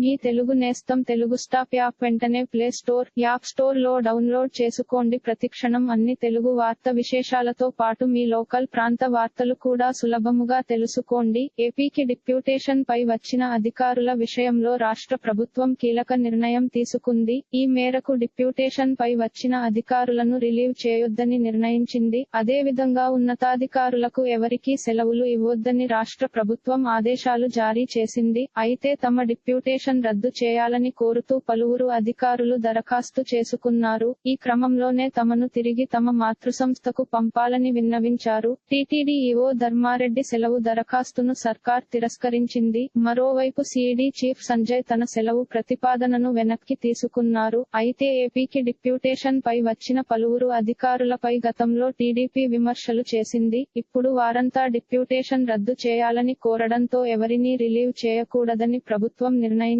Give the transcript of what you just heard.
మీ తెలుగు నేస్తం Telugu stop app వెంటనే play store app స్టోర్లో డౌన్లోడ్ చేసుకోండి. ప్రతిక్షణం అన్ని తెలుగు వార్త విశేషాలతో పాటు మీ లోకల్ ప్రాంత వార్తలు కూడా సులభముగా తెలుసుకోండి. ఏపీకి డిప్యూటేషన్ పై వచ్చిన అధికారుల విషయంలో రాష్ట్ర ప్రభుత్వం కీలక నిర్ణయం తీసుకుంది. ఈ మేరకు డిప్యూటేషన్ పై వచ్చిన అధికారులను రిలీవ్ చేయొద్దని నిర్ణయించింది. అదేవిధంగా ఉన్నతాధికారులకు ఎవరికీ సెలవులు ఇవ్వొద్దని రాష్ట్ర ప్రభుత్వం ఆదేశాలు జారీ చేసింది. అయితే తమ డిప్యూటేషన్ రద్దు చేయాలని కోరుతూ పలువురు అధికారులు దరఖాస్తు చేసుకున్నారు. ఈ క్రమంలోనే తమను తిరిగి తమ మాతృసంస్థకు పంపాలని విన్నవించారు. టీటీడీఈఓ ధర్మారెడ్డి సెలవు దరఖాస్తును సర్కార్ తిరస్కరించింది. మరోవైపు సిఈడి చీఫ్ సంజయ్ తన సెలవు ప్రతిపాదనను వెనక్కి తీసుకున్నారు. అయితే ఏపీకి డిప్యూటేషన్ పై వచ్చిన పలువురు అధికారులపై గతంలో టీడీపీ విమర్శలు చేసింది. ఇప్పుడు వారంతా డిప్యూటేషన్ రద్దు చేయాలని కోరడంతో ఎవరినీ రిలీవ్ చేయకూడదని ప్రభుత్వం నిర్ణయించింది.